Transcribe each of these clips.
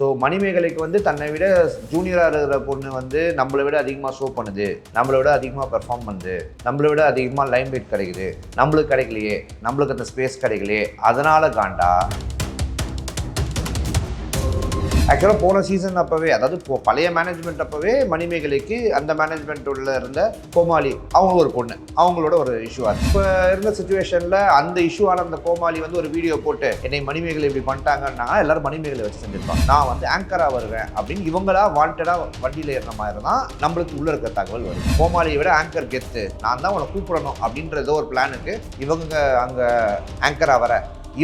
So மணிமேகலைக்கு வந்து தன்னை விட ஜூனியராக இருக்கிற பொண்ணு வந்து நம்மளை விட அதிகமாக ஷோ பண்ணுது. நம்மளை விட அதிகமாக பெர்ஃபார்ம் பண்ணுது. நம்மளை விட அதிகமாக லைம் வெயிட் கிடைக்குது. நம்மளுக்கு கிடைக்கலையே. நம்மளுக்கு அந்த ஸ்பேஸ் கிடைக்கலையே. அதனால் காண்டா ஆக்சுவலாக போன சீசன் அப்போவே அதாவது இப்போ பழைய மேனேஜ்மெண்ட் அப்போவே மணிமேகலைக்கு அந்த மேனேஜ்மெண்ட் உள்ள இருந்த கோமாளி அவங்க ஒரு பொண்ணு. அவங்களோட ஒரு இஷ்யூவாக ஆச்சு இப்போ இருந்த சுச்சுவேஷனில் அந்த இஷ்யூவான அந்த கோமாளி வந்து ஒரு வீடியோ போட்டு என்னை மணிமேகலை இப்படி பண்ணிட்டாங்கன்னா எல்லாரும் மணிமேகலை வச்சு செஞ்சிருப்பாங்க. நான் வந்து ஆங்கராக வருவேன் அப்படின்னு இவங்களா வாண்டடாக வண்டியில் ஏறின மாதிரி தான் நம்மளுக்கு உள்ள இருக்க தகவல் வரும். கோமாளியை விட ஆங்கர் கெத்து நான் தான் உன்னை கூப்பிடணும் அப்படின்ற ஏதோ ஒரு பிளானுக்கு இவங்க அங்கே ஆங்கராக வர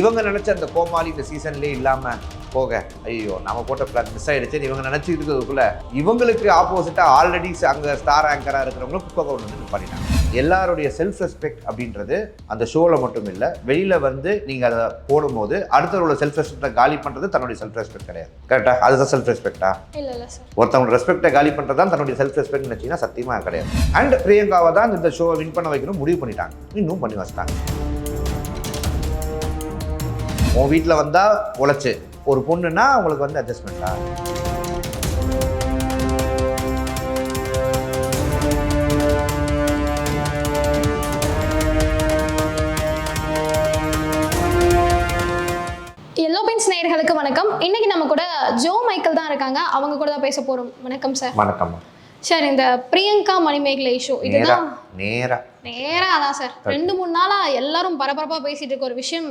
இவங்க நினைச்ச அந்த கோமாளி இந்த சீசன்லேயே இல்லாம போக ஐயோ நம்ம போட்ட பிளான் மிஸ் ஆயிடுச்சு இவங்க நினைச்சிட்டு இருக்கிறதுக்குள்ள இவங்களுக்கு ஆப்போசிட்டா ஆல்ரெடி அங்க ஸ்டார் ஆங்கரா இருக்கிறவங்களும் குப்பை கொண்டு வந்து பண்ணிட்டாங்க எல்லாருடைய செல்ஃப் ரெஸ்பெக்ட் அப்படின்றது அந்த ஷோவில் மட்டும் இல்லை வெளியில் வந்து நீங்கள் அதை போடும்போது அடுத்தவரோட செல்ஃப் ரெஸ்பெக்டை காலி பண்ணுறது தன்னுடைய செல்ஃப் ரெஸ்பெக்ட் கிடையாது கரெக்டா அதுதான் செல்ஃப் ரெஸ்பெக்டா ஒருத்தவங்க ரெஸ்பெக்டை காலி பண்ணுறது தான் தன்னுடைய செல்ஃப் ரெஸ்பெக்ட் நினச்சிங்கன்னா சத்தியமாக கிடையாது. அண்ட் பிரியங்காவை தான் இந்த ஷோவை வின் பண்ண வைக்கணும் முடிவு பண்ணிட்டாங்க. இன்னும் பண்ணி வச்சிட்டாங்க. உன் வீட்டில் வந்தால் உழைச்சு. ஒரு பொண்ணுன்னா உங்களுக்கு வந்து அட்ஜஸ்ட்மெண்ட்டா எல்லோ பென்ஸ் நேயர்களுக்கு வணக்கம். இன்னைக்கு நம்ம கூட ஜோ மைக்கேல் தான் இருக்காங்க. அவங்க கூட தான் பேச போறோம். வணக்கம் சார் வணக்கம் சார் இந்த பிரியங்கா மணிமேகலை இஷ்யூ இதுதான்? நேரா. நேரா அதான் சார் ரெண்டு மூணு நாளா எல்லாரும் பரபரப்பா பேசிட்டு இருக்க ஒரு விஷயம்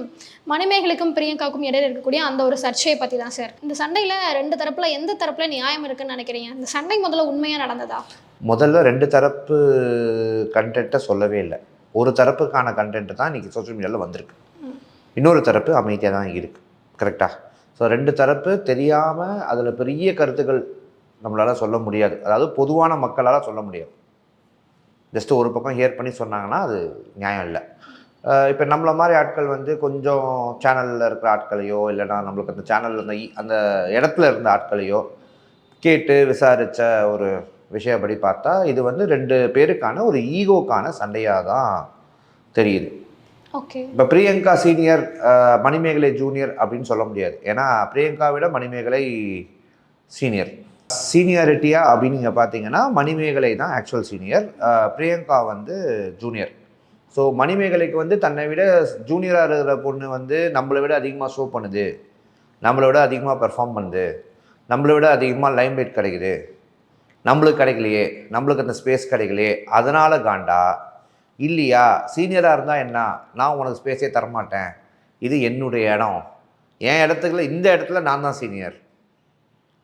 மணிமேகலைக்கும் பிரியங்காவுக்கும் இடையில இருக்கக்கூடிய அந்த ஒரு சர்ச்சையை பத்தி தான் சார். இந்த சண்டையில ரெண்டு தரப்புல எந்த தரப்புல நியாயம் இருக்குன்னு நினைக்கிறீங்க? இந்த சண்டை முதல்ல உண்மையா நடந்ததா? முதல்ல ரெண்டு தரப்பு கண்டென்ட்டை சொல்லவே இல்லை. ஒரு தரப்புக்கான கண்டென்ட் தான் இன்றைக்கி சோஷியல் மீடியாவில் வந்திருக்கு. இன்னொரு தரப்பு அமைதியாக தான் இருக்குது கரெக்டாக ஸோ ரெண்டு தரப்பு தெரியாமல் அதில் பெரிய கருத்துக்கள் நம்மளால் சொல்ல முடியாது. அதாவது பொதுவான மக்களால் சொல்ல முடியாது. ஜஸ்ட் ஒரு பக்கம் ஹியர் பண்ணி சொன்னாங்கன்னா அது நியாயம் இல்லை. இப்போ நம்மள மாதிரி ஆட்கள் வந்து கொஞ்சம் சேனலில் இருக்கிற ஆட்களையோ இல்லைன்னா நம்மளுக்கு அந்த சேனலில் அந்த இ- அந்த இடத்துல இருந்த ஆட்களையோ கேட்டு விசாரித்த ஒரு விஷயப்படி பார்த்தா இது வந்து ரெண்டு பேருக்கான ஒரு ஈகோக்கான சண்டையாக தான் தெரியுது. ஓகே. இப்போ பிரியங்கா சீனியர் மணிமேகலை ஜூனியர் அப்படின்னு சொல்ல முடியாது. ஏன்னா பிரியங்கா விட மணிமேகலை சீனியர். சீனியாரிட்டியா அப்படின்னு நீங்கள் பார்த்தீங்கன்னா மணிமேகலை தான் ஆக்சுவல் சீனியர் பிரியங்கா வந்து ஜூனியர் ஸோ மணிமேகலைக்கு வந்து தன்னை விட ஜூனியராக இருக்கிற பொண்ணு வந்து நம்மளை விட அதிகமாக ஷோ பண்ணுது. நம்மளை விட அதிகமாக பெர்ஃபார்ம் பண்ணுது. நம்மளை விட அதிகமாக லைம் லைட் கிடைக்குது. நம்மளுக்கு கிடைக்கலையே. நம்மளுக்கு அந்த ஸ்பேஸ் கிடைக்கலையே. அதனால் காண்டா இல்லையா சீனியராக இருந்தால் என்ன? நான் உனக்கு ஸ்பேஸே தரமாட்டேன். இது என்னுடைய இடம். என் இடத்துக்குள்ள இந்த இடத்துல நான் தான் சீனியர்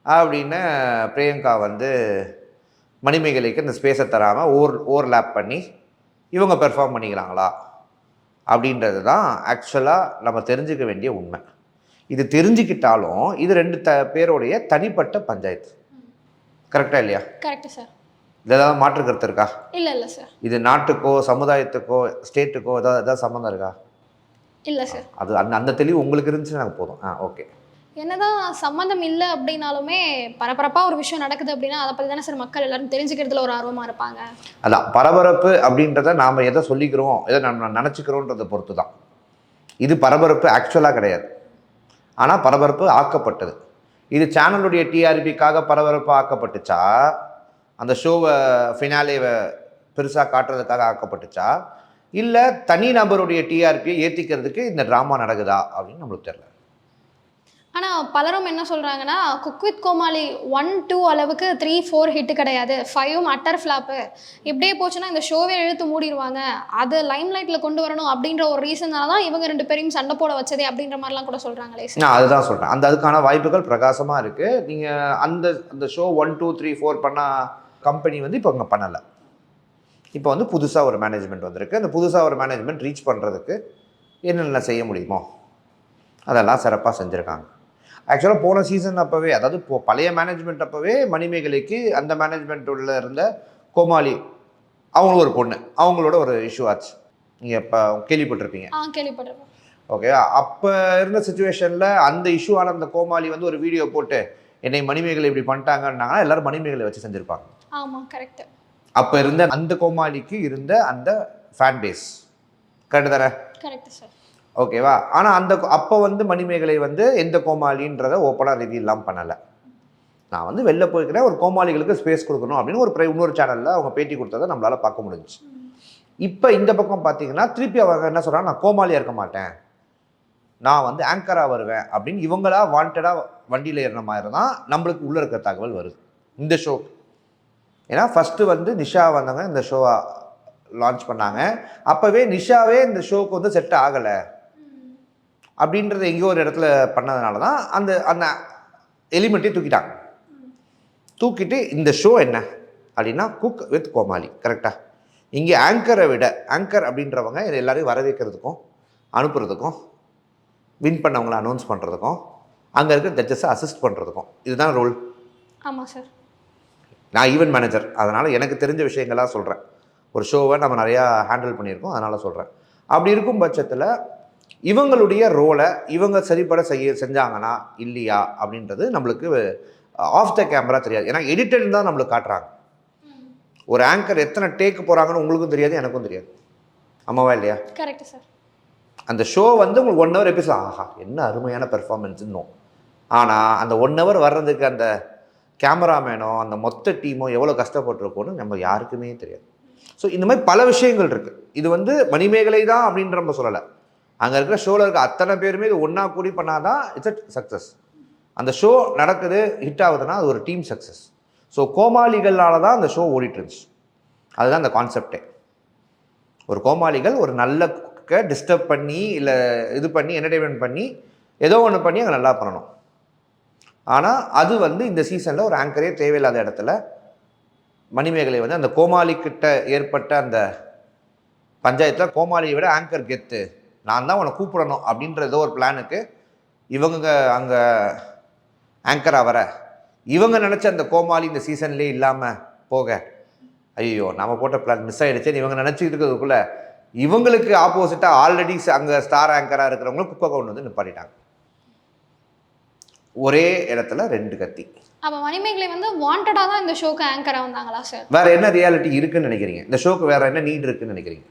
அப்படின்னு பிரியங்கா வந்து மணிமேகலைக்கு இந்த ஸ்பேஸை தராமல் ஓவர் ஓவர்லேப் பண்ணி இவங்க பெர்ஃபார்ம் பண்ணிக்கிறாங்களா அப்படின்றது தான் ஆக்சுவலாக நம்ம தெரிஞ்சுக்க வேண்டிய உண்மை. இது தெரிஞ்சுக்கிட்டாலும் இது ரெண்டு த பேருடைய தனிப்பட்ட பஞ்சாயத்து. கரெக்டாக இல்லையா? கரெக்ட் சார் இதில் ஏதாவது மாற்று கருத்து இருக்கா? இல்ல இல்ல சார் இது நாட்டுக்கோ சமுதாயத்துக்கோ ஸ்டேட்டுக்கோ ஏதாவது ஏதாவது சம்மந்தம் இருக்கா? இல்ல சார் அது அந்த அந்த தெளிவு உங்களுக்கு இருந்துச்சுன்னா போதும். ஆ ஓகே என்னதான் சம்மந்தம் இல்லை அப்படின்னாலுமே பரபரப்பாக ஒரு விஷயம் நடக்குது அப்படின்னா அதை பற்றி தானே சார் மக்கள் எல்லாரும் தெரிஞ்சுக்கிறதுல ஒரு ஆர்வமாக இருப்பாங்க? அதான் பரபரப்பு அப்படின்றத நாம் எதை சொல்லிக்கிறோம் எதை நம்ம நினச்சிக்கிறோன்றதை பொறுத்து தான் இது பரபரப்பு ஆக்சுவலாக கிடையாது. ஆனால் பரபரப்பு ஆக்கப்பட்டது. இது சேனலுடைய டிஆர்பிக்காக பரபரப்பு ஆக்கப்பட்டுச்சா? அந்த ஷோவை ஃபினாலேவை பெருசாக காட்டுறதுக்காக ஆக்கப்பட்டுச்சா? இல்லை தனி நபருடைய டிஆர்பியை ஏற்றிக்கிறதுக்கு இந்த ட்ராமா நடக்குதா அப்படின்னு நம்மளுக்கு தெரியல. ஆனால் பலரும் என்ன சொல்கிறாங்கன்னா cook with Comali one two அளவுக்கு த்ரீ ஃபோர் ஹிட்டு கிடையாது. ஃபைவும் அட்டர் ஃப்ளாப்பு இப்படியே போச்சுன்னா இந்த ஷோவே இழுத்து மூடிடுவாங்க அது லைம் லைட்டில் கொண்டு வரணும் அப்படின்ற ஒரு ரீசனால தான் இவங்க ரெண்டு பேரையும் சண்டை போட வச்சதே அப்படின்ற மாதிரிலாம் கூட சொல்கிறாங்களே நான் அதுதான் சொல்கிறேன் அந்த அதுக்கான வாய்ப்புகள் பிரகாசமாக இருக்குது நீங்கள் அந்த அந்த show one two three four பண்ண கம்பெனி வந்து இப்போ அங்கே பண்ணலை. இப்போ வந்து புதுசாக ஒரு மேனேஜ்மெண்ட் வந்திருக்கு. அந்த புதுசாக ஒரு மேனேஜ்மெண்ட் ரீச் பண்ணுறதுக்கு என்னென்ன செய்ய முடியுமோ அதெல்லாம் சிறப்பாக செஞ்சுருக்காங்க. ஆக்சுவலாக போன சீசன் அப்போவே அதாவது இப்போ பழைய மேனேஜ்மெண்ட் அப்போவே மணிமேகலைக்கு அந்த மேனேஜ்மெண்ட் உள்ள இருந்த கோமாளி அவங்களும் ஒரு பொண்ணு. அவங்களோட ஒரு இஷ்யூ ஆச்சு. நீங்கள் இப்போ கேள்விப்பட்டிருப்பீங்க. ஆ கேள்விப்பட்டிருக்கோம் ஓகே அப்போ இருந்த சுச்சுவேஷனில் அந்த இஷ்யூ ஆன அந்த கோமாளி வந்து ஒரு வீடியோ போட்டு என்னை மணிமேகலை இப்படி பண்ணிட்டாங்கன்னா எல்லாரும் மணிமேகலை வச்சு செஞ்சுருப்பாங்க. ஆமா கரெக்ட் அப்போ இருந்த அந்த கோமாளிக்கு இருந்த அந்த ஃபேன் பேஸ் கரெக்டு தானே? கரெக்ட் சார் ஓகேவா ஆனால் அந்த அப்போ வந்து மணிமேகலை வந்து எந்த கோமாளின்றதை ஓப்பனாக ரிவீல்லாம் பண்ணலை. நான் வந்து வெளில போய்க்கிறேன் ஒரு கோமாளிகளுக்கு ஸ்பேஸ் கொடுக்கணும் அப்படின்னு ஒரு இன்னொரு சேனலில் அவங்க பேட்டி கொடுத்ததை நம்மளால் பார்க்க முடிஞ்சுச்சு. இப்போ இந்த பக்கம் பார்த்தீங்கன்னா திருப்பி அவங்க என்ன சொல்கிறாங்க நான் கோமாளியாக இருக்க மாட்டேன். நான் வந்து ஆங்கராக வருவேன். அப்படின்னு இவங்களா வாண்டடாக வண்டியில் ஏறின மாதிரி தான் நம்மளுக்கு உள்ளே இருக்கிற தகவல் வருது. இந்த ஷோ ஏன்னா ஃபஸ்ட்டு வந்து நிஷா வந்தவங்க இந்த ஷோவை லான்ச் பண்ணாங்க. அப்போவே நிஷாவே இந்த ஷோக்கு வந்து செட் ஆகலை. அப்படின்றத எங்கேயோ ஒரு இடத்துல பண்ணதுனால தான் அந்த அந்த எலிமெண்ட்டே தூக்கிட்டாங்க. தூக்கிட்டு இந்த ஷோ என்ன? அப்படின்னா குக் வித் கோமாளி கரெக்டாக இங்கே ஆங்கரை விட ஆங்கர் அப்படின்றவங்க எல்லாரையும் வரவேற்கிறதுக்கும் அனுப்புறதுக்கும் வின் பண்ணவங்கள அனௌன்ஸ் பண்ணுறதுக்கும் அங்கே இருக்க ஜட்ஜஸை அசிஸ்ட் பண்ணுறதுக்கும் இதுதான் ரோல் ஆமாம் சார் நான் ஈவென்ட் மேனேஜர் அதனால் எனக்கு தெரிஞ்ச விஷயங்களாக சொல்கிறேன் ஒரு ஷோவை நம்ம நிறையா ஹேண்டில் பண்ணியிருக்கோம் அதனால் சொல்கிறேன் அப்படி இருக்கும் பட்சத்தில் இவங்களுடைய ரோலை இவங்க சரிப்பட செய்ய செஞ்சாங்கன்னா இல்லையா அப்படின்றது நம்மளுக்கு ஆஃப் த கேமரா தெரியாது. ஏன்னா எடிட்டட் தான் நம்மளுக்கு காட்டுறாங்க. ஒரு ஆங்கர் எத்தனை டேக் போகிறாங்கன்னு உங்களுக்கும் தெரியாது எனக்கும் தெரியாது. ஆமாவா இல்லையா? கரெக்ட் சார் அந்த ஷோ வந்து உங்களுக்கு ஒன் ஹவர் எபிசோட் ஆஹா என்ன அருமையான பெர்ஃபார்மன்ஸ்னு ஆனால் அந்த ஒன் ஹவர் வர்றதுக்கு அந்த கேமராமேனோ அந்த மொத்த டீமோ எவ்வளோ கஷ்டப்பட்டிருக்கோன்னு நம்ம யாருக்குமே தெரியாது. ஸோ இந்த மாதிரி பல விஷயங்கள் இருக்குது இது வந்து மணிமேகலை தான் அப்படின்ற நம்ம சொல்லலை. அங்கே இருக்கிற ஷோவில் இருக்க அத்தனை பேருமே இது ஒன்றா கூடி பண்ணாதான் இட்ஸ் அ சக்ஸஸ் அந்த ஷோ நடக்குது ஹிட் ஆகுதுன்னா அது ஒரு டீம் சக்ஸஸ் ஸோ கோமாளிகளால் தான் அந்த ஷோ ஓடிட்டு இருந்துச்சு. அதுதான் அந்த கான்செப்டே ஒரு கோமாளிகள் ஒரு நல்ல டிஸ்டர்ப் பண்ணி இல்லை இது பண்ணி என்டர்டெயின்மெண்ட் பண்ணி ஏதோ ஒன்று பண்ணி அங்கே நல்லா பண்ணணும். ஆனால் அது வந்து இந்த சீசனில் ஒரு ஆங்கரே தேவையில்லாத இடத்துல மணிமேகலை வந்து அந்த கோமாளிக்கிட்ட ஏற்பட்ட அந்த பஞ்சாயத்தில் கோமாளியை விட ஆங்கர் கெத்து. நான் தான் உன்னை கூப்பிடணும் அப்படின்ற ஏதோ ஒரு பிளானுக்கு இவங்க அங்கே ஆங்கராக வர. இவங்க நினச்ச அந்த கோமாளி இந்த சீசன்லேயே இல்லாமல் போக. ஐயோ நம்ம போட்ட பிளான் மிஸ் ஆகிடுச்சேன்னு இவங்க நினச்சிட்டு இருக்கிறதுக்குள்ள இவங்களுக்கு ஆப்போசிட்டாக ஆல்ரெடி அங்கே ஸ்டார் ஆங்கராக இருக்கிறவங்களும் குப்பை கொண்டு வந்து நிப்பாட்டிட்டாங்க. ஒரே இடத்துல ரெண்டு கத்தி. அப்போ மணிமேகலை வந்து வாண்டடாக தான் இந்த ஷோக்கு ஆங்கராக வந்தாங்களா சார் வேற என்ன ரியாலிட்டி இருக்குன்னு நினைக்கிறீங்க? இந்த ஷோக்கு வேற என்ன நீட் இருக்குன்னு நினைக்கிறீங்க?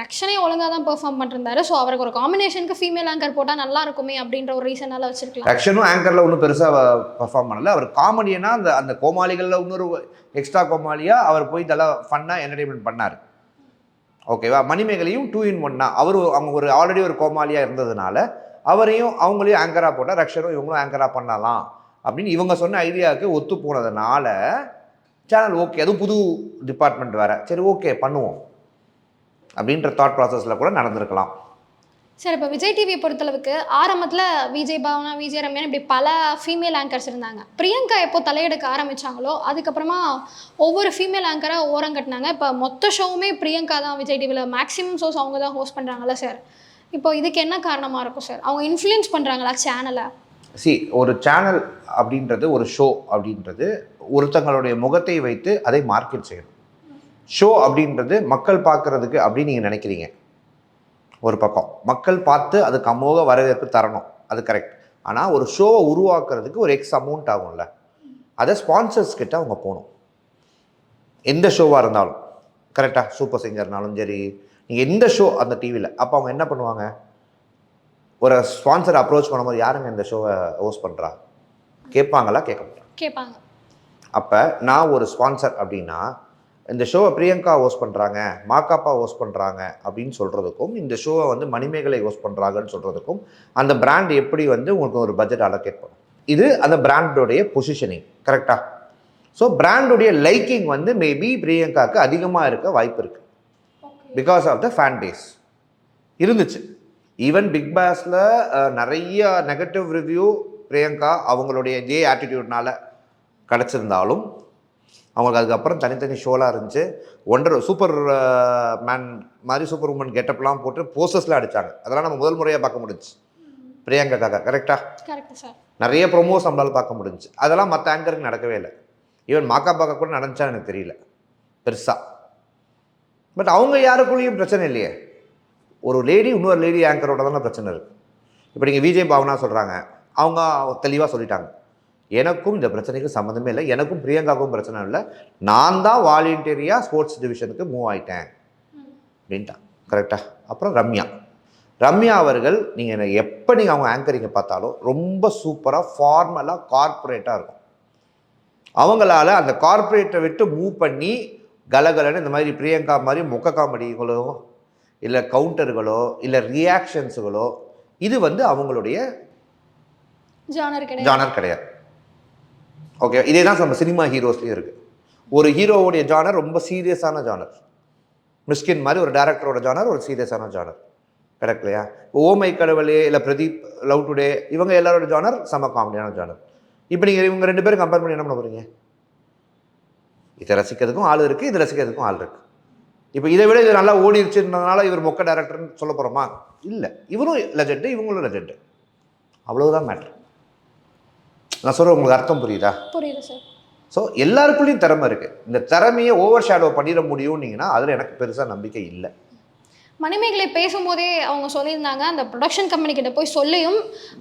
ரக்ஷனே ஒழுங்காக தான் பெர்ஃபார்ம் பண்ணிருந்தாரு. ஸோ அவருக்கு ஒரு காம்பினேஷனுக்கு ஃபீமேல் ஆங்கர் போட்டால் நல்லா இருக்குமே அப்படின்ற ஒரு ரீசனால வச்சிருக்கலாம். ரக்ஷனும் ஆங்கரில் ஒன்றும் பெருசாக பர்ஃபார்ம் பண்ணல. அவர் காமெடியனா அந்த அந்த கோமாளிகளில் இன்னொரு எக்ஸ்ட்ரா கோமாளியாக அவர் போய் நல்லா ஃபன்னாக என்டர்டைன்மெண்ட் பண்ணார். ஓகேவா மணிமேகலையும் டூ இன் ஒன்னா அவர் அவங்க ஒரு ஆல்ரெடி ஒரு கோமாளியாக இருந்ததுனால அவரையும் அவங்களையும் ஆங்கராக போட்டால் ரக்ஷனும் இவங்களும் ஆங்கராக பண்ணலாம். அப்படின்னு இவங்க சொன்ன ஐடியாவுக்கு ஒத்து போனதுனால சேனல் ஓகே அதுவும் புது டிபார்ட்மெண்ட் வேறு. சரி ஓகே பண்ணுவோம். அப்படின்ற தாட் ப்ராசஸில் கூட நடந்திருக்கலாம். சார் இப்போ விஜய் டிவியை பொறுத்தளவுக்கு ஆரம்பத்தில் விஜய் பாவனா விஜய் ரம்யான் இப்படி பல ஃபீமேல் ஆங்கர்ஸ் இருந்தாங்க. பிரியங்கா எப்போ தலையெடுக்க ஆரம்பிச்சாங்களோ அதுக்கப்புறமா ஒவ்வொரு ஃபீமேல் ஆங்கராக ஓரம் கட்டினாங்க. இப்போ மொத்த ஷோவுமே பிரியங்கா தான் விஜய் டிவியில் மேக்ஸிமம் ஷோஸ் அவங்க தான் ஹோஸ்ட் பண்ணுறாங்கல்ல சார் இப்போ இதுக்கு என்ன காரணமாக இருக்கும் சார் அவங்க இன்ஃப்ளூயன்ஸ் பண்ணுறாங்களா சேனலை சி ஒரு சேனல் அப்படின்றது ஒரு ஷோ அப்படின்றது ஒருத்தங்களுடைய முகத்தை வைத்து அதை மார்க்கெட் செய்யணும். ஷோ அப்படின்றது மக்கள் பார்க்கறதுக்கு அப்படின்னு நீங்கள் நினைக்கிறீங்க. ஒரு பக்கம். மக்கள் பார்த்து அதுக்கு அமோக வரவேற்பு தரணும். அது கரெக்ட் ஆனால் ஒரு ஷோவை உருவாக்குறதுக்கு ஒரு எக்ஸ் அமௌண்ட் ஆகும்ல. அதை ஸ்பான்சர்ஸ் கிட்ட அவங்க போகணும். எந்த ஷோவாக இருந்தாலும். கரெக்டாக சூப்பர் சிங்கர்னாலும் சரி. நீங்கள் எந்த ஷோ அந்த டிவியில் அப்போ அவங்க என்ன பண்ணுவாங்க? ஒரு ஸ்பான்சர் அப்ரோச் பண்ணும்போது யாருங்க இந்த ஷோவை ஹோஸ்ட் பண்ணுறா கேட்பாங்களா? கேட்க மாட்டாங்க கேட்பாங்க. அப்போ நான் ஒரு ஸ்பான்சர் அப்படின்னா இந்த ஷோவை பிரியங்கா ஹோஸ்ட் பண்ணுறாங்க மாக்காப்பா ஹோஸ்ட் பண்ணுறாங்க அப்படின்னு சொல்கிறதுக்கும் இந்த ஷோவை வந்து மணிமேகலை ஹோஸ்ட் பண்ணுறாங்கன்னு சொல்கிறதுக்கும் அந்த பிராண்ட் எப்படி வந்து உங்களுக்கு ஒரு பட்ஜெட் அலோகேட் பண்ணும்? இது அந்த பிராண்டோடைய பொசிஷனிங் கரெக்டாக ஸோ பிராண்டுடைய லைக்கிங் வந்து மேபி பிரியங்காவுக்கு அதிகமாக இருக்க வாய்ப்பு இருக்குது because of the fan base இருந்துச்சு. ஈவன் பிக் பாஸில் நிறைய நெகட்டிவ் ரிவ்யூ பிரியங்கா அவங்களுடைய ஜே ஆட்டிடியூட்னால கிடச்சிருந்தாலும் அவங்களுக்கு அதுக்கப்புறம் தனித்தனி ஷோலாக இருந்துச்சு. ஒன்றரை சூப்பர் மேன் மாதிரி சூப்பர் உமன் கெட்டப்லாம் போட்டு போஸ்டர்ஸ்லாம் அடித்தாங்க அதெல்லாம் நம்ம முதல் முறையாக பார்க்க முடிஞ்சுச்சு. பிரியங்காக்காக கரெக்டாக நிறைய ப்ரொமோஸ் நம்மளால் பார்க்க முடிஞ்சுச்சு. அதெல்லாம் மற்ற ஆங்கருக்கு நடக்கவே இல்லை. ஈவன் மாக்கா பாக்கா கூட நடந்துச்சா எனக்கு தெரியல. பெருசாக பட் அவங்க யாருக்குள்ளேயும் பிரச்சனை இல்லையே. ஒரு லேடி இன்னொரு லேடி ஆங்கரோட தானே பிரச்சனை இருக்குது இப்போ நீங்கள் விஜய் பாவனா சொல்கிறாங்க அவங்க தெளிவாக சொல்லிட்டாங்க. எனக்கும் இந்த பிரச்சனைக்கு சம்மந்தமே இல்லை. எனக்கும் பிரியங்காவுக்கும் பிரச்சனை இல்லை. நான் தான் வாலண்டியரியாக ஸ்போர்ட்ஸ் டிவிஷனுக்கு மூவ் ஆயிட்டேன். அப்படின்ட்டான். கரெக்டாக அப்புறம் ரம்யா. ரம்யா அவர்கள் நீங்கள் எப்போ நீங்கள் அவங்க ஆங்கரிங்கை பார்த்தாலும் ரொம்ப சூப்பராக ஃபார்மலாக கார்ப்பரேட்டாக இருக்கும். அவங்களால அந்த கார்ப்பரேட்டை விட்டு மூவ் பண்ணி கலகலன்னு இந்த மாதிரி பிரியங்கா மாதிரி மொக்க காமெடிகளோ இல்லை கவுண்டர்களோ இல்லை ரியாக்ஷன்ஸுகளோ இது வந்து அவங்களுடைய ஜானர் கிடையாது. ஓகே இதே தான் நம்ம சினிமா ஹீரோஸ்லேயும் இருக்குது ஒரு ஹீரோவுடைய ஜானர் ரொம்ப சீரியஸான ஜானர் மிஸ்கின் மாதிரி ஒரு டேரக்டரோட ஜானர் ஒரு சீரியஸான ஜானர் கரெக்ட் இல்லையா? ஓமை கடவுளே இல்லை பிரதீப் லவ் டுடே இவங்க எல்லாரோட ஜானர் செம காமெடியான ஜானர் இப்போ நீங்கள் இவங்க ரெண்டு பேரும் கம்பேர் பண்ணி என்ன பண்ண போகிறீங்க இதை ரசிக்கிறதுக்கும் ஆள் இருக்குது இதை ரசிக்கிறதுக்கும் ஆள் இருக்குது இப்போ இதை விட இது நல்லா ஓடிடுச்சுன்றதுனால இவர் மொக்க டேரக்டர்னு சொல்ல போகிறோமா இல்லை. இவரும் லெஜெண்டு இவங்களும் லெஜெண்டு அவ்வளோதான் மேட்ரு நான் சொல்கிற உங்களுக்கு அர்த்தம் புரியுதா? புரியுது சார் ஸோ எல்லாருக்குள்ளேயும் திறமை இருக்குது இந்த திறமையை ஓவர் ஷேடோ பண்ணிட முடியும்னீங்கன்னா அதில் எனக்கு பெருசாக நம்பிக்கை இல்லை. மணிமேகலை பேசும்போதே அவங்க சொல்லியிருந்தாங்க அந்த ப்ரொடக்ஷன் கம்பெனி கிட்ட போய் சொல்லியும்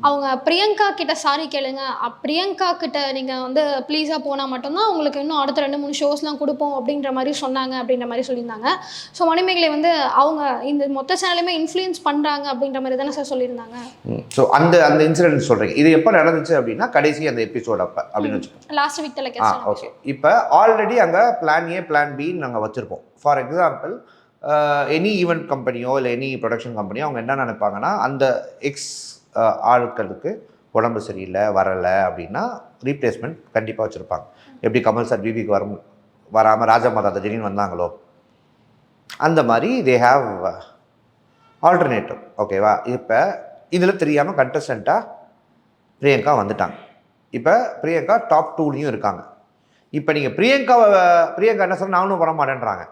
அவங்க பிரியங்கா கிட்ட சாரி கேளுங்க பிரியங்கா கிட்ட நீங்கள் வந்து ப்ளீஸாக போனால் மட்டும்தான் உங்களுக்கு இன்னும் அடுத்த ரெண்டு மூணு ஷோஸ்லாம் கொடுப்போம் அப்படின்ற மாதிரி சொன்னாங்க அப்படின்ற மாதிரி சொல்லியிருந்தாங்க. ஸோ மணிமேகலை வந்து அவங்க இந்த மொத்த சேனலுமே இன்ஃப்ளூயன்ஸ் பண்ணுறாங்க அப்படின்ற மாதிரி தானே சார் சொல்லியிருந்தாங்க. ஸோ அந்த அந்த இன்சிடென்ட் சொல்கிறீங்க இது எப்போ நடந்துச்சு அப்படின்னா கடைசி அந்த எபிசோட் அப்போ அப்படின்னு வச்சுக்கோங்க. லாஸ்ட் வீக் டெலிகாஸ்ட் ஓகே இப்போ ஆல்ரெடி அங்கே பிளான் ஏ பிளான் பின்னு நாங்கள் வச்சுருப்போம். ஃபார் எக்ஸாம்பிள் எனி ஈவெண்ட் கம்பெனியோ இல்லை எனி ப்ரொடக்ஷன் கம்பெனியோ அவங்க என்ன நினைப்பாங்கன்னா அந்த எக்ஸ் ஆட்களுக்கு உடம்பு சரியில்லை வரலை அப்படின்னா ரீப்ளேஸ்மெண்ட் கண்டிப்பாக வச்சுருப்பாங்க. எப்படி கமல் சார் பிபிக்கு வர வராமல் ராஜா மாதா திடீர்னு வந்தாங்களோ? அந்த மாதிரி தே ஹாவ் ஆல்டர்னேட்டிவ் ஓகேவா இப்போ இதில் தெரியாமல் கண்டஸ்டண்ட்டாக பிரியங்கா வந்துட்டாங்க. இப்போ பிரியங்கா டாப் டூலையும் இருக்காங்க. இப்போ நீங்கள் பிரியங்காவை பிரியங்கா என்ன சொல்ற நானும் வர மாட்டேன்றாங்க.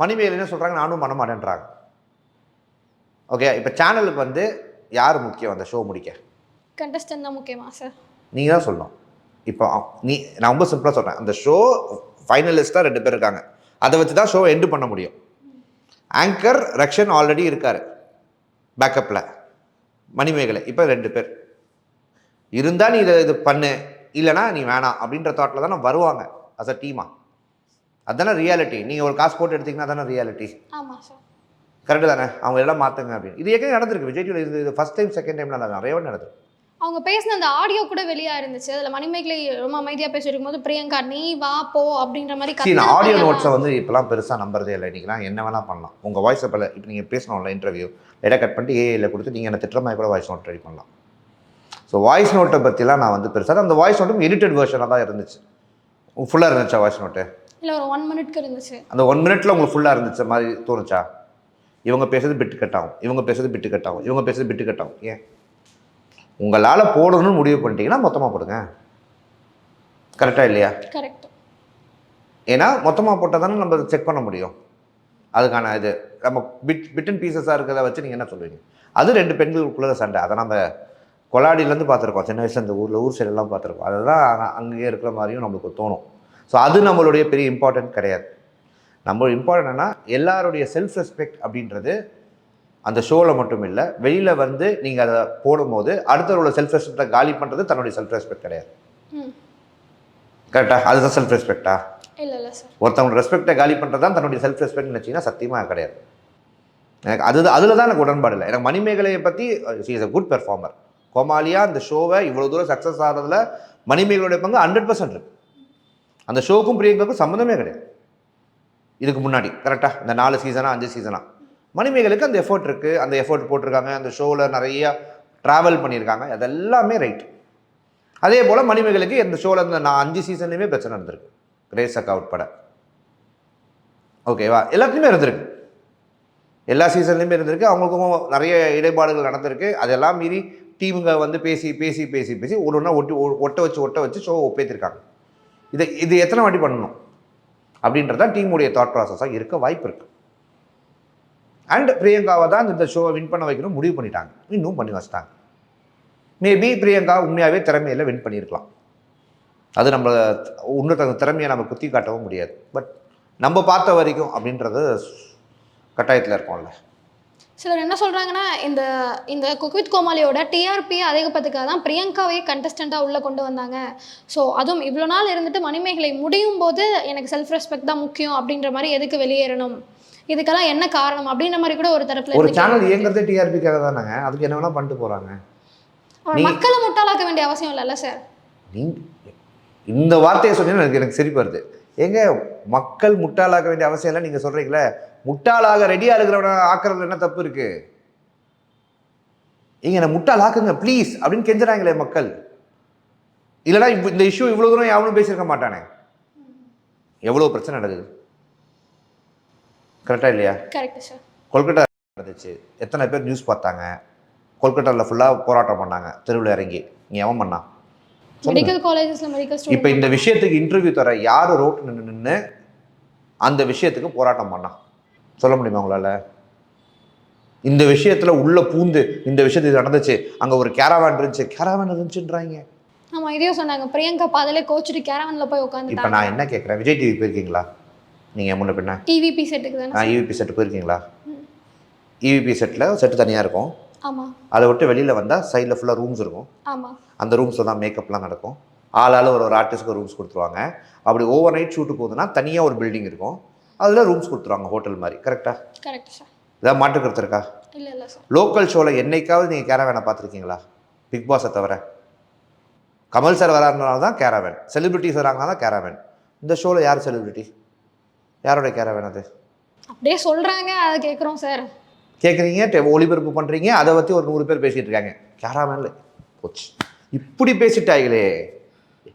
மணிமேகலை என்ன சொல்கிறாங்க நானும் பண்ண மாட்டேன்றாங்க ஓகே இப்போ சேனலுக்கு வந்து யார் முக்கியம் அந்த ஷோ முடிக்க? கண்டஸ்டன் தான் முக்கியமா சார் நீங்கள் தான் சொல்லணும். இப்போ நீ நான் ரொம்ப சிம்பிளாக சொல்கிறேன் அந்த ஷோ ஃபைனலிஸ்ட்டாக ரெண்டு பேர் இருக்காங்க. அதை வச்சு தான் ஷோ எண்டு பண்ண முடியும். ஆங்கர் ரக்ஷன் ஆல்ரெடி இருக்கார். பேக்கப்பில் மணிமேகலை. இப்போ ரெண்டு பேர். இருந்தால் நீ இதை இது பண்ணு. இல்லைனா நீ வேணாம் அப்படின்ற தாட்டில் தானே வருவாங்க. அஸ் அ டீமா அதுதானே ரியாலிட்டி நீங்கள் ஒரு காசு போட்டு எடுத்தீங்கன்னா தானே ரியாலிட்டி ஆமாம் சார் கரெக்டு தானே? அவங்க எல்லாம் மாற்றுங்க அப்படின்னு. இது ஏற்கனவே நடந்திருக்கு. விஜய் டிவியில் இது ஃபஸ்ட் டைம் செகண்ட் டைம்ல நிறைய நடந்திருக்கு அவங்க பேசின அந்த ஆடியோ கூட வெளியா இருந்துச்சு. அதில் மணிமேகலை ரொம்ப அமைதியாக பேசியிருக்கும் போது பிரியங்கா நீ வா போ அப்படின்ற மாதிரி நான் ஆடியோ நோட்ஸை வந்து இப்போலாம் பெருசாக நம்புறதே இல்லை. இன்றைக்கெலாம் என்ன வேணால் பண்ணலாம். உங்கள் வாய்ஸ் இப்போ இப்போ நீங்கள் பேசணும்ல இன்டர்வியூ லைட்டாக கட் பண்ணிட்டு ஏஐயில் கொடுத்து நீங்கள் என்ன திட்டுற மாதிரி கூட வாய்ஸ் நோட் ரெடி பண்ணலாம். ஸோ வாய்ஸ் நோட்டை பற்றிலாம் நான் வந்து பெருசாக அந்த வாய்ஸ் நோட்டும் எடிட்டட் வெர்ஷனாக தான் இருந்துச்சு. ஃபுல்லாக இருந்துச்சா வாய்ஸ் நோட்டு இல்லை ஒரு ஒன் மினிட்க்கு இருந்துச்சு. அந்த ஒன் மினிட்ல உங்களுக்கு ஃபுல்லாக இருந்துச்ச மாதிரி தோணுச்சா? இவங்க பேசுறது பிட்டு கட் ஆகும். இவங்க பேசுறது பிட்டு கட் ஆகும். இவங்க பேசுறது பிட்டு கட் ஆகும். ஏன்? உங்களால் போடணும்னு முடிவு பண்ணிட்டீங்கன்னா மொத்தமாக போடுங்க. கரெக்டாக இல்லையா? கரெக்ட் ஏன்னா மொத்தமாக போட்டால் தானே நம்ம செக் பண்ண முடியும். அதுக்கான இது. நம்ம பிட் பிட் அண்ட் பீசஸாக இருக்கிறத வச்சு நீங்கள் என்ன சொல்லுவீங்க? அது ரெண்டு பெண்களுக்குள்ள சண்டை. அதை நம்ம கொலாடியிலேருந்து பார்த்துருக்கோம். சின்ன வயசுல இந்த ஊரில் ஊர் சைடெல்லாம் பார்த்துருக்கோம். அதுதான் அங்க- அங்கேயே இருக்கிற மாதிரியும் நம்மளுக்கு தோணும். ஸோ அது நம்மளுடைய பெரிய இம்பார்ட்டன்ட் கிடையாது. நம்ம இம்பார்ட்டன்ட்னா எல்லாருடைய செல்ஃப் ரெஸ்பெக்ட் அப்படின்றது அந்த ஷோவில் மட்டும் இல்லை வெளியில் வந்து நீங்கள் அதை போடும்போது அடுத்தவரோட செல்ஃப் ரெஸ்பெக்டை காலி பண்ணுறது தன்னுடைய செல்ஃப் ரெஸ்பெக்ட் கிடையாது கரெக்டாக அதுதான் செல்ஃப் ரெஸ்பெக்டா இல்லை இல்லை சார் ஒருத்தவங்க ரெஸ்பெக்டை காலி பண்ணுறது தான் தன்னுடைய செல்ஃப் ரெஸ்பெக்ட் நினச்சிங்கன்னா சத்தியமாக கிடையாது. எனக்கு அது அதில் தான் எனக்கு உடன்பாடு இல்லை. எனக்கு மணிமேகலையை பற்றி இஸ் a குட் பெர்ஃபார்மர் கோமாலியா அந்த ஷோவை இவ்வளோ தூரம் சக்ஸஸ் ஆகிறதுல மணிமேகலையோட பங்கு ஹண்ட்ரட் பர்சன்ட் இருக்கு. அந்த ஷோக்கும் பிரியங்காவுக்கும் சம்மந்தமே கிடையாது. இதுக்கு முன்னாடி கரெக்டாக இந்த நாலு சீசனாக அஞ்சு சீசனா? மணிமேகலுக்கு அந்த எஃபோர்ட் இருக்குது அந்த எஃபோர்ட் போட்டிருக்காங்க அந்த ஷோவில் நிறைய ட்ராவல் பண்ணியிருக்காங்க அதெல்லாமே ரைட் அதே போல் மணிமேகலுக்கு இந்த ஷோவில் இருந்த நான் அஞ்சு சீசன்லேயுமே பிரச்சனை இருந்திருக்கு. கிரேஸ் அக்கா உட்பட. ஓகேவா எல்லாத்துலேயுமே இருந்திருக்கு. எல்லா சீசன்லேயுமே இருந்திருக்கு. அவங்களுக்கும் நிறைய இடைப்பாடுகள் நடந்திருக்கு. அதெல்லாம் மீறி டீமுங்க வந்து பேசி பேசி பேசி பேசி ஒரு ஒன்றா ஒட்டி ஒ- ஒட்ட வச்சு ஒட்ட வச்சு ஷோ ஒப்பேற்றிருக்காங்க இதை இது எத்தனை வாட்டி பண்ணணும்? அப்படின்றது தான் டீமுடைய தாட் ப்ராசஸாக இருக்க வாய்ப்பு இருக்குது அண்ட் பிரியங்காவை தான் இந்த ஷோவை வின் பண்ண வைக்கணும் முடிவு பண்ணிட்டாங்க. இன்னும் பண்ணி வச்சிட்டாங்க. மேபி பிரியங்கா உண்மையாகவே திறமையில வின் பண்ணியிருக்கலாம். அது நம்ம இன்னும் தகுந்த திறமையை நம்ம குத்தி காட்டவும் முடியாது. பட் நம்ம பார்த்த வரைக்கும் அப்படின்றது கட்டாயத்தில் இருக்கோம்ல. சிலர் என்ன சொல்கிறாங்கன்னா இந்த இந்த குக்வித் கோமாளியோட டிஆர்பி அதிகப்பதுக்காக தான் பிரியங்காவே கண்டஸ்டண்ட்டாக உள்ளே கொண்டு வந்தாங்க. ஸோ அதுவும் இவ்வளோ நாள் இருந்துட்டு மணிமேகலை முடியும் போது எனக்கு செல்ஃப் ரெஸ்பெக்ட் தான் முக்கியம் அப்படின்ற மாதிரி எதுக்கு வெளியேறணும்? இதுக்கெல்லாம் என்ன காரணம்? அப்படின்ற மாதிரி கூட ஒரு தரப்புல ஒரு சேனல் இயங்குறதே டிஆர்பிக்காக தானேங்க? அதுக்கு என்ன வேணால் பண்ணிட்டு போகிறாங்க மக்களை முட்டாளாக்க வேண்டிய அவசியம் இல்லைல்ல சார் இந்த வார்த்தையை சொன்னீங்கன்னா எனக்கு எனக்கு சிரிப்பு வருது. ஏங்க மக்கள் முட்டாளாக வேண்டிய அவசியம் இல்லை நீங்கள் சொல்கிறீங்களே முட்டாளாக ரெடியாக இருக்கிறவன ஆக்குறதுல என்ன தப்பு இருக்கு? இங்க என்ன முட்டாளாக்குங்க ப்ளீஸ் அப்படின்னு கெஞ்சுறாங்களே மக்கள். இல்லைன்னா இப்ப இந்த இஷ்யூ இவ்வளோ தூரம் எவனும் பேசியிருக்க மாட்டானே. எவ்வளோ பிரச்சனை நடக்குது? கரெக்டாக இல்லையா? கொல்கட்டா நடந்துச்சு. எத்தனை பேர் நியூஸ் பார்த்தாங்க? கொல்கட்டாவில் ஃபுல்லாக போராட்டம் பண்ணாங்க. தெருவில் இறங்கி. நீ எவன் பண்ணான். மெடிக்கல் காலேஜஸ்ல மெடிக்கல் இப்போ இந்த விஷயத்துக்கு இன்டர்வியூ தர யார் ரோட்டு நின்று நின்று அந்த விஷயத்துக்கு போராட்டம் பண்ணான் சொல்ல முடியுமா உங்களால்? இந்த விஷயத்துல உள்ள பூந்து இந்த விஷயத்துக்கு இது நடந்துச்சு அங்க ஒரு கேரவான் இருந்துச்சு. கேரவான் இருந்துச்சுன்றாங்க. ஆமா இதையும் சொன்னாங்க. பிரியங்கா பாதலே கோச்சிட்டு கேரவன்ல போய் இப்போ உட்காந்துட்டாங்க நான் என்ன கேட்குறேன் விஜய் டிவி போயிருக்கீங்களா? நீங்க முன்ன பின்ன? டிவிபி செட்டுக்கு தானே நான் இவிபி செட் போயிருக்கீங்களா? இவிபி செட்டில் செட்டு தனியாக இருக்கும். ஆமா. அதை விட்டு வெளியில் வந்தால் சைடில் ஃபுல்லாக ரூம்ஸ் இருக்கும். ஆமா. அந்த ரூம்ஸில் தான் மேக்கப்லாம் நடக்கும். ஆளால் ஒரு ஒரு ஆர்டிஸ்ட்க்கு ரூம்ஸ் கொடுத்துருவாங்க. அப்படி ஓவர் நைட் ஷூட்டு போகுதுன்னா தனியாக ஒரு பில்டிங் இருக்கும். அதில் ரூம்ஸ் கொடுத்துருவாங்க ஹோட்டல் மாதிரி. கரெக்டாக கரெக்ட் சார் இதான் மாற்றுக்கிறது இருக்கா? இல்ல இல்ல சார் லோக்கல் ஷோவில் என்னைக்காவது நீங்கள் கேரவேனை பார்த்துருக்கீங்களா? பிக் பாஸை தவிர. கமல் சார் வராருனால தான் கேரவேன் செலிபிரிட்டிஸ் வராங்கன்னா தான் கேரவேன் இந்த ஷோவில் யார் செலிபிரிட்டி யாரோட கேரவேன் அது? அப்படியே சொல்றாங்க அதை கேக்குறோம் சார் கேட்குறீங்க ஒளிபரப்பு பண்ணுறீங்க அதை பற்றி ஒரு நூறு பேர் பேசிகிட்டு இருக்காங்க. கேரவேனில் போச்சு. இப்படி பேசிட்டாங்களே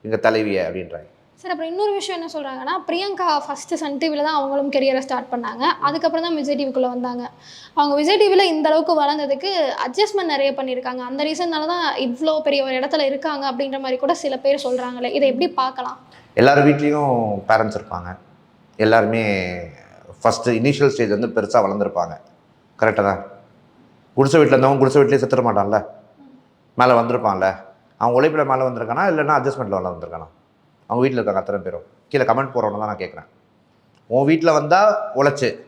எங்கள் தலைவியை அப்படின்றாங்க. சார் அப்புறம் இன்னொரு விஷயம் என்ன சொல்கிறாங்கன்னா பிரியங்கா ஃபஸ்ட்டு சன் டிவியில் தான் அவங்களும் கெரியரை ஸ்டார்ட் பண்ணாங்க. அதுக்கப்புறம் தான் விஜய் டிவிக்குள்ளே வந்தாங்க. அவங்க விஜய் டிவியில் இந்த அளவுக்கு வளர்ந்ததுக்கு அட்ஜஸ்ட்மெண்ட் நிறைய பண்ணியிருக்காங்க. அந்த ரீசன்னால தான் இவ்வளோ பெரிய ஒரு இடத்துல இருக்காங்க அப்படின்ற மாதிரி கூட சில பேர் சொல்கிறாங்களே இதை எப்படி பார்க்கலாம்? எல்லார் வீட்லேயும் பேரண்ட்ஸ் இருப்பாங்க. எல்லாருமே ஃபஸ்ட்டு இனிஷியல் ஸ்டேஜ் வந்து பெருசாக வளர்ந்துருப்பாங்க. கரெக்டாக தான்? குடிசை வீட்டில் இருந்தவங்க குடிசை வீட்லேயே செத்துட மாட்டான்ல? மேலே வந்திருப்பான்ல? அவன் உழைப்பில் மேலே வந்திருக்கானா? இல்லைன்னா அட்ஜஸ்ட்மெண்ட்டில் மேலே வந்திருக்கானா அவங்க வீட்டில் இருக்காங்க அத்தனை பேரும். கீழே கமெண்ட் போகிறவங்க தான் நான் கேட்குறேன். உன் வீட்டில் வந்தால் உழைச்சி.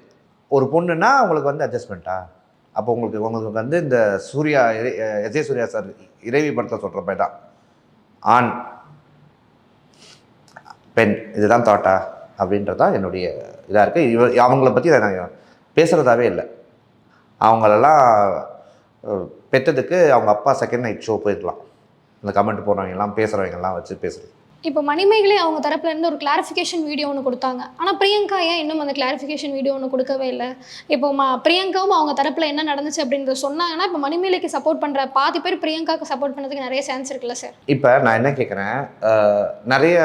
ஒரு பொண்ணுன்னா உங்களுக்கு வந்து அட்ஜஸ்ட்மெண்ட்டா அப்போ உங்களுக்கு உங்களுக்கு வந்து இந்த சூர்யா இறை- சூர்யா சார் இறைவி படத்தில் சொல்கிற மாதிரி தான். ஆண் பெண் இதுதான் தாட்டா அப்படின்றது தான் என்னுடைய இதாக இருக்குது இவ அவங்கள பற்றி நான் பேசுகிறதாவே இல்லை. அவங்களெல்லாம் பெற்றதுக்கு அவங்க அப்பா செகண்ட் நைட் ஷோ போயிருக்கலாம். இந்த கமெண்ட் போடுறவங்க எல்லாம் வச்சு பேசுகிறது இப்போ மணிமேகலை அவங்க தரப்புல இருந்து ஒரு கிளாரிஃபிகேஷன் வீடியோ ஒன்று கொடுத்தாங்க. ஆனால் பிரியங்கா ஏன் இன்னும் அந்த கிளாரிஃபிகேஷன் வீடியோ ஒன்று கொடுக்கவே இல்லை? இப்போ மா பிரியங்காவும் அவங்க தரப்புல என்ன நடந்துச்சு அப்படின்றத சொன்னாங்கன்னா இப்போ மணிமேலைக்கு சப்போர்ட் பண்ணுற பாதி பேர் பிரியங்காவுக்கு சப்போர்ட் பண்ணுறதுக்கு நிறைய சான்ஸ் இருக்குல்ல சார் இப்போ நான் என்ன கேட்குறேன் நிறைய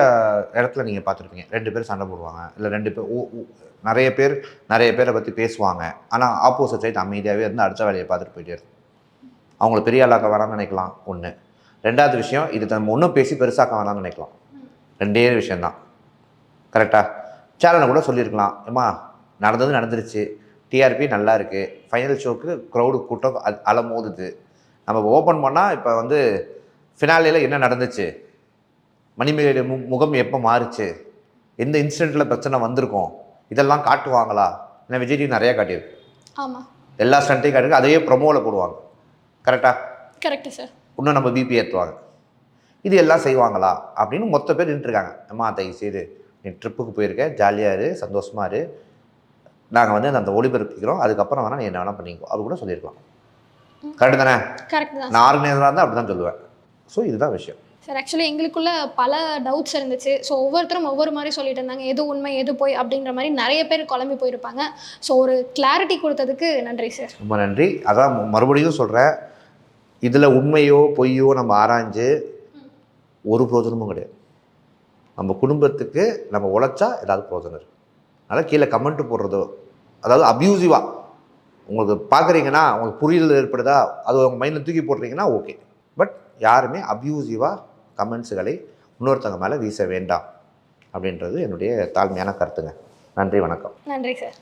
இடத்துல நீங்கள் பார்த்துருப்பீங்க. ரெண்டு பேர் சண்டை போடுவாங்க. இல்லை ரெண்டு பேர் நிறைய பேர் நிறைய பேரை பற்றி பேசுவாங்க. ஆனால் ஆப்போசிட் சைட் அமைதியாகவே இருந்து அடுத்த வேலையை பார்த்துட்டு போயிட்டே இருக்கும் அவங்கள பெரிய ஆளாக்க வேணாம்னு நினைக்கலாம் ஒன்று ரெண்டாவது விஷயம் இது நம்ம ஒன்றும் பேசி பெருசாக்க வேணாம்னு நினைக்கலாம். ரெண்டே விஷயந்தான். கரெக்டாக சேனலை கூட சொல்லியிருக்கலாம் ஏம்மா நடந்தது நடந்துருச்சு. டிஆர்பி நல்லா இருக்குது ஃபைனல் ஷோக்கு க்ரௌடு கூட்டம் அலமோதுது. நம்ம ஓப்பன் பண்ணால் இப்போ வந்து ஃபினாலேயில் என்ன நடந்துச்சு? மணிமேகலை மு முகம் எப்போ மாறுச்சு? எந்த இன்சிடெண்ட்டில் பிரச்சனை வந்திருக்கும்? இதெல்லாம் காட்டுவாங்களா? ஏன்னா விஜய் டிவி நிறையா காட்டியிருக்கு. ஆமாம் எல்லா ஸ்டண்ட்டையும் காட்டியிருக்கு. அதையே ப்ரொமோவில் போடுவாங்க. கரெக்டாக கரெக்டு சார் இன்னும் நம்ம பிபி ஏற்றுவாங்க இது எல்லாம் செய்வாங்களா? அப்படின்னு மொத்த பேர் நின்றுருக்காங்க அம்மா தயவு செய்து நீ ட்ரிப்புக்கு போயிருக்க ஜாலியாக இரு சந்தோஷமா இரு. நாங்கள் வந்து அந்த ஒளிபரப்பிக்கிறோம் அதுக்கப்புறம் வேணால் நீ என்ன வேணால் பண்ணிக்கோ. அது கூட சொல்லியிருக்கலாம். கரெக்டு தானே? கரெக்ட் தான். நான் ஆர்கனைசராக இருந்தால் அப்படி தான் சொல்லுவேன். ஸோ இதுதான் விஷயம். சார் ஆக்சுவலி எங்களுக்குள்ள பல டவுட்ஸ் இருந்துச்சு. ஸோ ஒவ்வொருத்தரும் ஒவ்வொரு மாதிரி சொல்லிட்டு இருந்தாங்க. எது உண்மை எது போய் அப்படின்ற மாதிரி நிறைய பேர் குழம்பி போயிருப்பாங்க. ஸோ ஒரு கிளாரிட்டி கொடுத்ததுக்கு நன்றி சார் ரொம்ப நன்றி. அதான் மறுபடியும் சொல்கிறேன் இதில் உண்மையோ பொய்யோ நம்ம ஆராய்ஞ்சு ஒரு பிரோஜனமும் கிடையாது. நம்ம குடும்பத்துக்கு நம்ம உழைச்சா ஏதாவது பிரோஜனம் இருக்குது அதனால் கீழே கமெண்ட் போடுறதோ அதாவது அப்யூசிவாக உங்களுக்கு பார்க்குறீங்கன்னா உங்களுக்கு புரிதல் ஏற்படுதா அது உங்கள் மைண்டில் தூக்கி போடுறீங்கன்னா ஓகே பட் யாருமே அப்யூசிவாக கமெண்ட்ஸுகளை இன்னொருத்தவங்க மேலே வீச வேண்டாம். அப்படின்றது என்னுடைய தாழ்மையான கருத்துங்க. நன்றி வணக்கம். நன்றி சார்